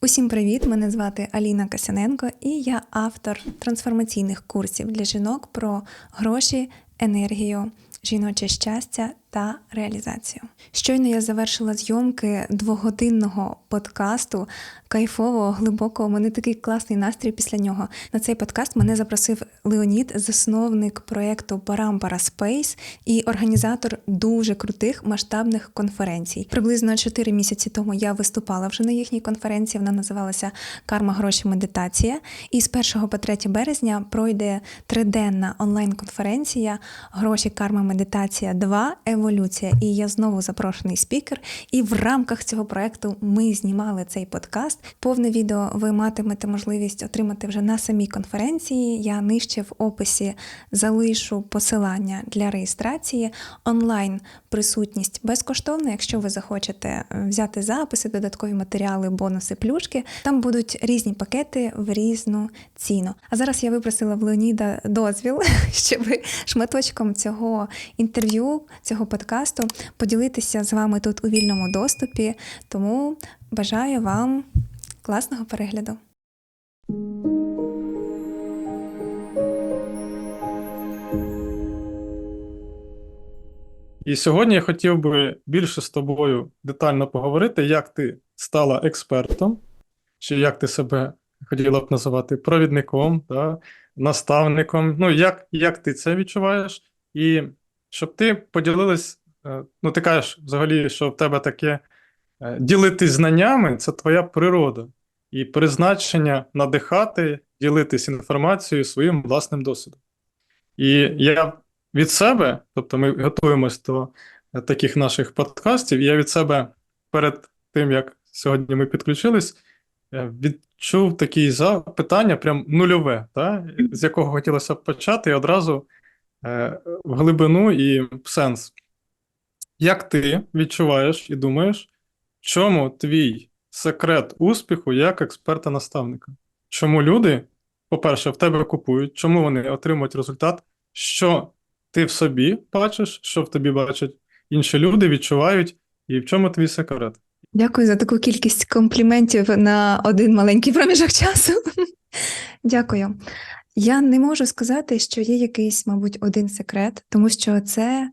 Усім привіт! Мене звати Аліна Касяненко, і я автор трансформаційних курсів для жінок про гроші, енергію, жіноче щастя та реалізацію. Щойно я завершила зйомки двогодинного подкасту, кайфового, глибокого. У мене такий класний настрій після нього. На цей подкаст мене запросив Леонід, засновник проєкту Парампара Space і організатор дуже крутих масштабних конференцій. Приблизно 4 місяці тому я виступала вже на їхній конференції. Вона називалася Карма, гроші, медитація. І з 1 по 3 березня пройде триденна онлайн-конференція Гроші, карма, медитація 2 еволюція. І я знову запрошений спікер. І в рамках цього проекту ми знімали цей подкаст. Повне відео ви матимете можливість отримати вже на самій конференції. Я нижче в описі залишу посилання для реєстрації. Онлайн присутність безкоштовна. Якщо ви захочете взяти записи, додаткові матеріали, бонуси, плюшки, там будуть різні пакети в різну ціну. А зараз я випросила в Леоніда дозвіл, щоб шматочком цього інтерв'ю, цього подкасту поділитися з вами тут у вільному доступі. Тому бажаю вам класного перегляду. І сьогодні я хотів би більше з тобою детально поговорити, як ти стала експертом, чи як ти себе хотіла б називати провідником, да, наставником. Ну, як, як ти це відчуваєш? І щоб ти поділилась, е, ну ти кажеш взагалі, що в тебе таке е, ділитись знаннями це твоя природа і призначення надихати, ділитись інформацією своїм власним досвідом. І я від себе, тобто ми готуємось до е, таких наших подкастів, я від себе перед тим, як сьогодні ми підключились, відчув такі запитання, прям нульове, та, з якого хотілося б почати, і одразу в глибину і в сенс. Як ти відчуваєш і думаєш, в чому твій секрет успіху як експерта-наставника? Чому люди, по-перше, в тебе купують, чому вони отримують результат? Що ти в собі бачиш, що в тобі бачать інші люди, відчувають, і в чому твій секрет? Дякую за таку кількість компліментів на один маленький проміжок часу. Дякую. Я не можу сказати, що є якийсь, мабуть, один секрет, тому що це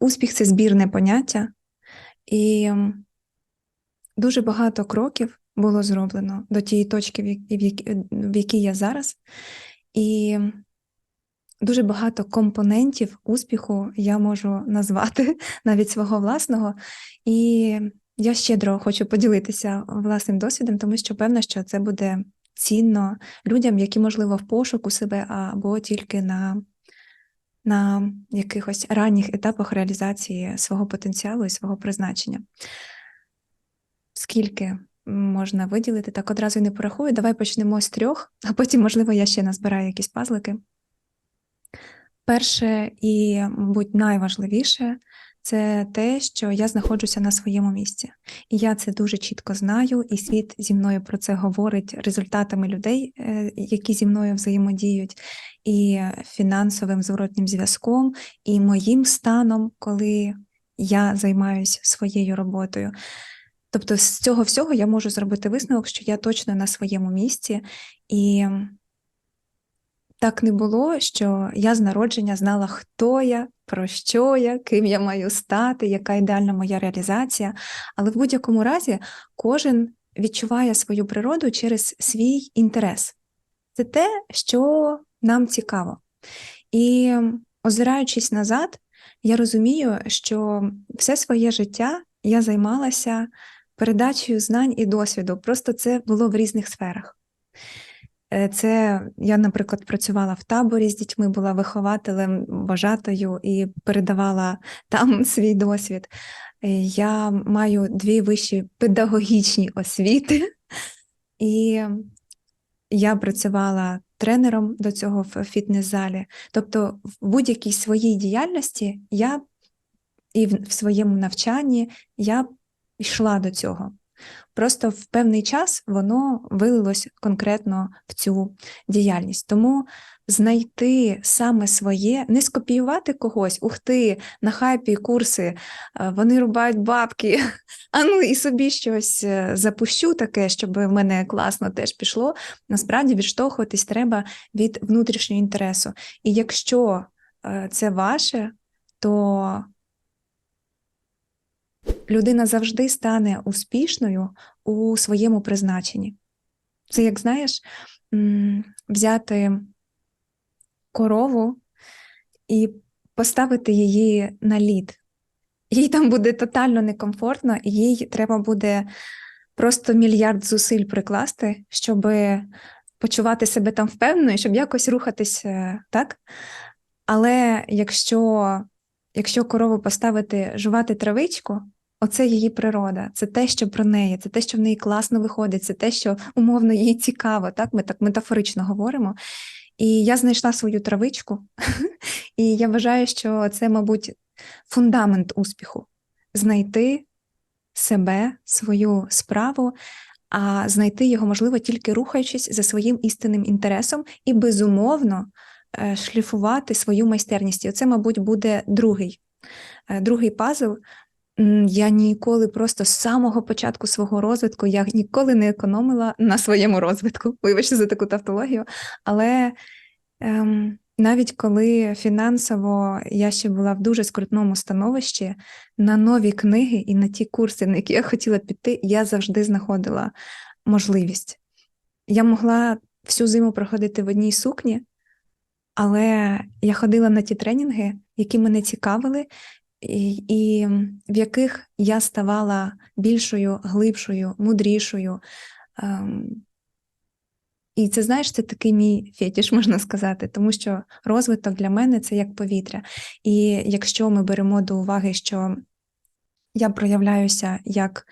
успіх це збірне поняття, і дуже багато кроків було зроблено до тієї точки, в як- в якій я зараз. І дуже багато компонентів успіху я можу назвати навіть свого власного. І я щедро хочу поділитися власним досвідом, тому що певно, що це буде цінно людям, які, можливо, в пошуку себе або тільки на, на якихось ранніх етапах реалізації свого потенціалу і свого призначення. Скільки можна виділити, так одразу й не порахую. Давай почнемо з трьох, а потім, можливо, я ще назбираю якісь пазлики. Перше і, мабуть, найважливіше це те, що я знаходжуся на своєму місці. І я це дуже чітко знаю, і світ зі мною про це говорить результатами людей, е, які зі мною взаємодіють, і фінансовим зворотнім зв'язком, і моїм станом, коли я займаюся своєю роботою. Тобто, з цього всього я можу зробити висновок, що я точно на своєму місці, і так не було, що я з народження знала, хто я, про що я, ким я маю стати, яка ідеальна моя реалізація. Але в будь-якому разі кожен відчуває свою природу через свій інтерес. Це те, що нам цікаво. І озираючись назад, я розумію, що все своє життя я займалася передачею знань і досвіду. Просто це було в різних сферах. Е, Це я, наприклад, працювала в таборі з дітьми, була вихователем, вважатою і передавала там свій досвід. Е, Я маю дві вищі педагогічні освіти, і я працювала тренером до цього в фітнес-залі. Тобто, в будь-якій своїй діяльності я і в своєму навчанні я йшла до цього. Просто в певний час воно вилилось конкретно в цю діяльність. Тому знайти саме своє, не скопіювати когось, ух ти, на хайпі курси, е, вони рубають бабки, а ну і собі щось е, запущу таке, щоб в мене класно теж пішло. Насправді відштовхуватись треба від внутрішнього інтересу. І якщо е, це ваше, то людина завжди стане успішною у своєму призначенні. Це, як знаєш, взяти корову і поставити її на лід. Їй там буде тотально некомфортно, і їй треба буде просто мільярд зусиль прикласти, щоб почувати себе там впевненою, щоб якось рухатись е, так. Але якщо, якщо корову поставити жувати травичку, оце її природа, це те, що про неї, це те, що в неї класно виходить, це те, що умовно їй цікаво, так? Ми так метафорично говоримо. І я знайшла свою травичку, і я вважаю, що це, мабуть, фундамент успіху знайти себе, свою справу, а знайти його можливо тільки рухаючись за своїм істинним інтересом і безумовно е, шліфувати свою майстерність. І оце, мабуть, буде другий, е, другий пазл. Я ніколи просто з самого початку свого розвитку я ніколи не економила на своєму розвитку. Вибачте за таку тавтологію. Але ем, навіть коли фінансово я ще була в дуже скрутному становищі, на нові книги і на ті курси, на які я хотіла піти, я завжди знаходила можливість. Я могла всю зиму проходити в одній сукні, але я ходила на ті тренінги, які мене цікавили, і, в яких я ставала більшою, глибшою, мудрішою. Ем, і це знаєш, це такий мій фетіш, можна сказати, тому що розвиток для мене це як повітря. І якщо ми беремо до уваги, що я проявляюся як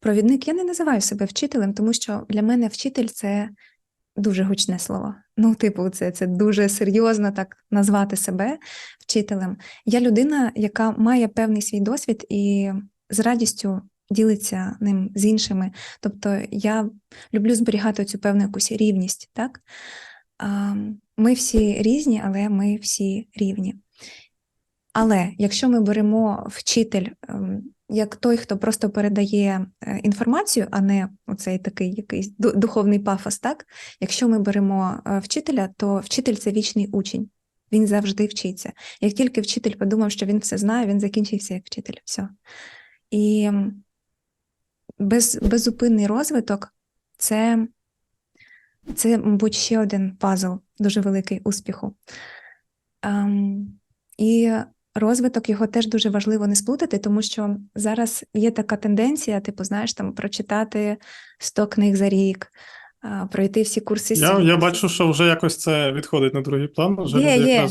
провідник, я не називаю себе вчителем, тому що для мене вчитель це дуже гучне слово. Ну, типу, це, це дуже серйозно так назвати себе вчителем. Я людина, яка має певний свій досвід і з радістю ділиться ним з іншими. Тобто я люблю зберігати цю певну якусь рівність. Так? Ми всі різні, але ми всі рівні. Але якщо ми беремо вчитель ем, як той, хто просто передає е, інформацію, а не оцей такий якийсь духовний пафос, так? Якщо ми беремо е, вчителя, то вчитель це вічний учень. Він завжди вчиться. Як тільки вчитель подумав, що він все знає, він закінчився як вчитель. Все. І без, беззупинний розвиток це, це, мабуть, ще один пазл дуже великий успіху. Ем, і розвиток його теж дуже важливо не сплутати, тому що зараз є така тенденція, типу, знаєш, там прочитати 100 книг за рік, пройти всі курси Я, я бачу, що вже якось це відходить на другий план. Вже Є, є.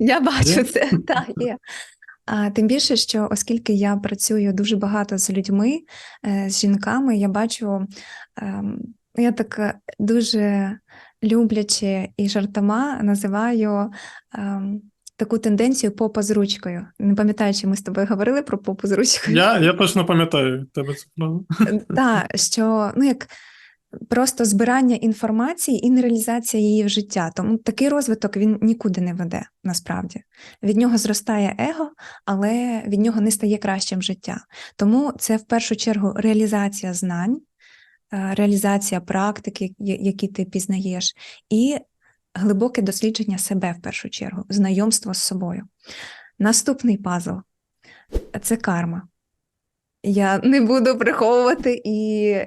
Я бачу Є? це, так, є. А тим більше, що оскільки я працюю дуже багато з людьми, е, з жінками, я бачу, ем, я так е, дуже любляче і жартома називаю ем, таку тенденцію попа з ручкою. Не пам'ятаю, чи ми з тобою говорили про попу з ручкою. Я, я точно пам'ятаю тебе цю фразу. Так, що ну як просто збирання інформації і не реалізація її в життя. Тому такий розвиток він нікуди не веде насправді. Від нього зростає его, але від нього не стає кращим життя. Тому це в першу чергу реалізація знань, е, реалізація практики, які ти пізнаєш, і глибоке дослідження себе в першу чергу, знайомство з собою. Наступний пазл це карма. Я не буду приховувати, і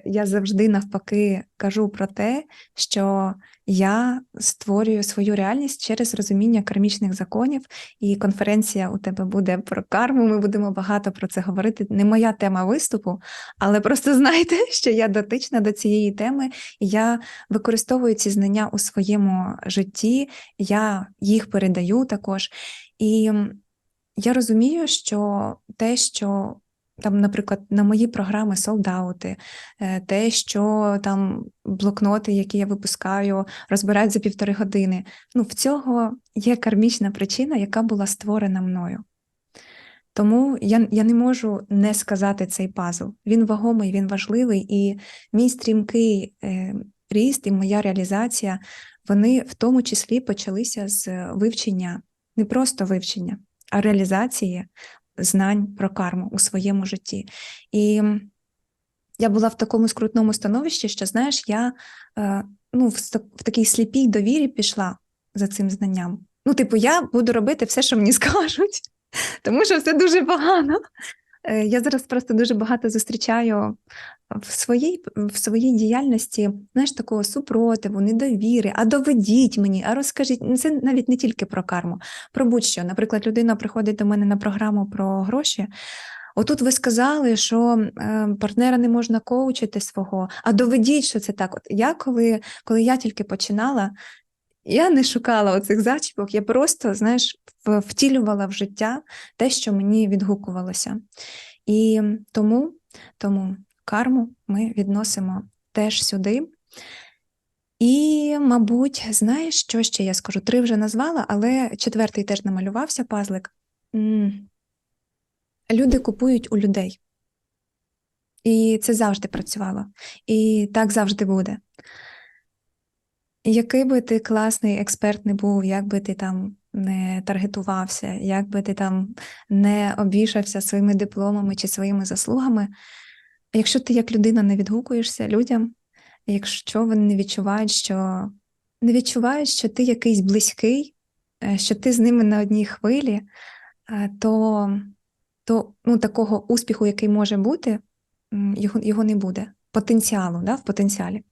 я завжди навпаки кажу про те, що я створюю свою реальність через розуміння кармічних законів, і конференція у тебе буде про карму. Ми будемо багато про це говорити. Не моя тема виступу, але просто знайте, що я дотична до цієї теми, і я використовую ці знання у своєму житті, я їх передаю також. І я розумію, що те, що там, наприклад, на мої програми солдаути, те, що там блокноти, які я випускаю, розбирають за півтори години. Ну, в цього є кармічна причина, яка була створена мною. Тому я, я не можу не сказати цей пазл. Він вагомий, він важливий, і мій стрімкий е, ріст і моя реалізація, вони в тому числі почалися з вивчення, не просто вивчення, а реалізації знань про карму у своєму житті. І я була в такому скрутному становищі, що знаєш, я е, ну, в такій сліпій довірі пішла за цим знанням. Ну, типу, я буду робити все, що мені скажуть, тому що все дуже погано. Е, Я зараз просто дуже багато зустрічаю в своїй, в своїй діяльності, знаєш, такого супротиву, недовіри, а доведіть мені, а розкажіть. Ну, Це навіть не тільки про карму, про будь-що. Наприклад, людина приходить до мене на програму про гроші. Отут ви сказали, що е, партнера не можна коучити свого, а доведіть, що це так. От я, коли, коли я тільки починала, я не шукала оцих зачіпок, я просто, знаєш, втілювала в життя те, що мені відгукувалося. І тому, тому карму ми відносимо теж сюди. І, мабуть, знаєш, що ще я скажу? Три вже назвала, але четвертий теж намалювався пазлик. Люди купують у людей. І це завжди працювало. І так завжди буде. Який би ти класний експерт не був, як би ти там не таргетувався, як би ти там не обвішався своїми дипломами чи своїми заслугами, якщо ти як людина не відгукуєшся людям, якщо вони не відчувають, що не відчувають, що ти якийсь близький, е, що ти з ними на одній хвилі, е, то, то ну, такого успіху, який може бути, його, його не буде. Потенціалу, да, в потенціалі.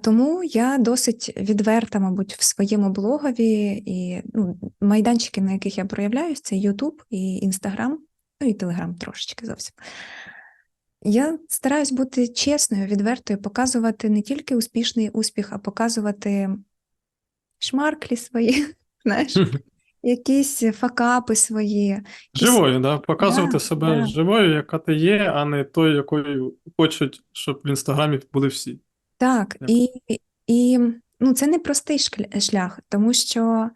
Тому я досить відверта, мабуть, в своєму блогові і ну, майданчики, на яких я проявляюсь, це YouTube і Instagram, ну і Telegram трошечки зовсім. Я стараюсь бути чесною, відвертою, показувати не тільки успішний успіх, а показувати шмарклі свої, знаєш, якісь факапи свої. Живою, да? Показувати Да, себе да. живою, яка ти є, а не тою, якою хочуть, щоб в інстаграмі були всі. Так, і, і ну, це не простий шлях, тому що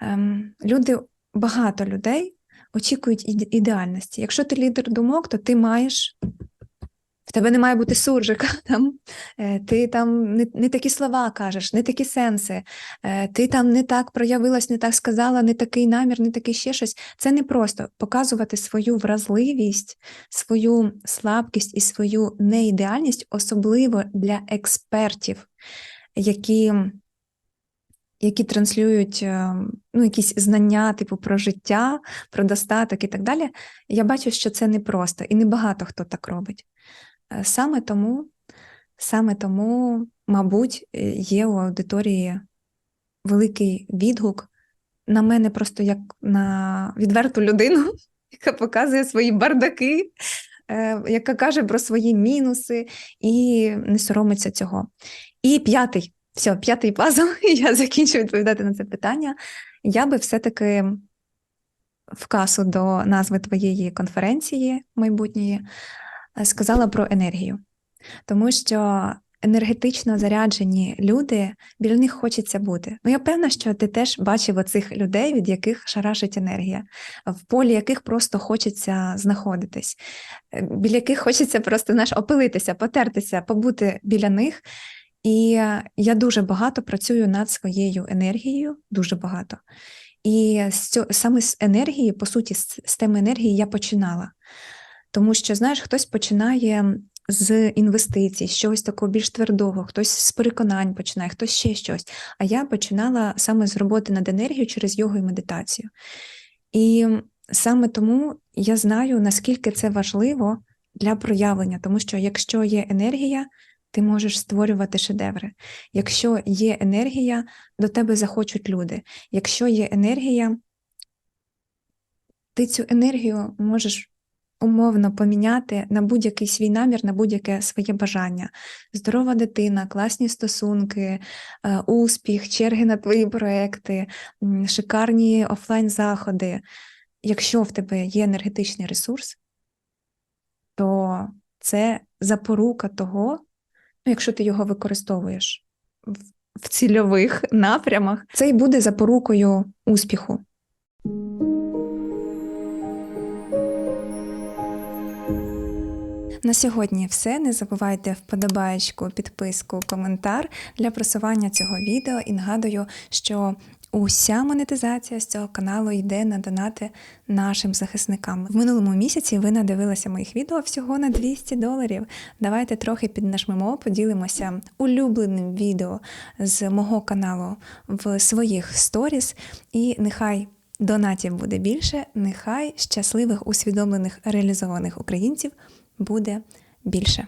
ем, люди, багато людей очікують ідеальності. Якщо ти лідер думок, то ти маєш. В тебе не має бути суржика, там, е, ти там не, не такі слова кажеш, не такі сенси, е, ти там не так проявилась, не так сказала, не такий намір, не такий ще щось. Це не просто показувати свою вразливість, свою слабкість і свою неідеальність, особливо для експертів, які, які транслюють е, ну, якісь знання, типу про життя, про достаток і так далі. Я бачу, що це непросто, і небагато хто так робить. Е, Саме тому, саме тому, мабуть, е, є у аудиторії великий відгук на мене просто як на відверту людину, яка показує свої бардаки, е, яка каже про свої мінуси і не соромиться цього. І п'ятий, все, п'ятий пазл, я закінчу відповідати на це питання. Я би все-таки в до назви твоєї конференції майбутньої сказала про енергію, тому що енергетично заряджені люди, біля них хочеться бути. Ну, я певна, що ти теж бачив оцих людей, від яких шарашить енергія, в полі яких просто хочеться знаходитись, е, біля яких хочеться просто знаєш, опилитися, потертися, побути біля них. І е, я дуже багато працюю над своєю енергією, дуже багато. І з цього, саме з енергії, по суті, з теми енергії я починала. Тому що, знаєш, хтось починає з інвестицій, з чогось такого більш твердого, хтось з переконань починає, хтось ще щось. А я починала саме з роботи над енергією через йогу і медитацію. І саме тому я знаю, наскільки це важливо для проявлення, тому що якщо є енергія, ти можеш створювати шедеври. Якщо є енергія, до тебе захочуть люди. Якщо є енергія, ти цю енергію можеш умовно поміняти на будь-який свій намір, на будь-яке своє бажання. Здорова дитина, класні стосунки, е, успіх, черги на твої проекти, шикарні офлайн-заходи. Якщо в тебе є енергетичний ресурс, то це запорука того, ну, якщо ти його використовуєш в, цільових напрямах, це і буде запорукою успіху. На сьогодні все. Не забувайте вподобаєчку, підписку, коментар для просування цього відео. І нагадую, що уся монетизація з цього каналу йде на донати нашим захисникам. В минулому місяці ви надивилися моїх відео всього на 200 доларів. Давайте трохи піднажмемо, поділимося улюбленим відео з мого каналу в своїх сторіс. І нехай донатів буде більше, нехай щасливих, усвідомлених, реалізованих українців буде більше.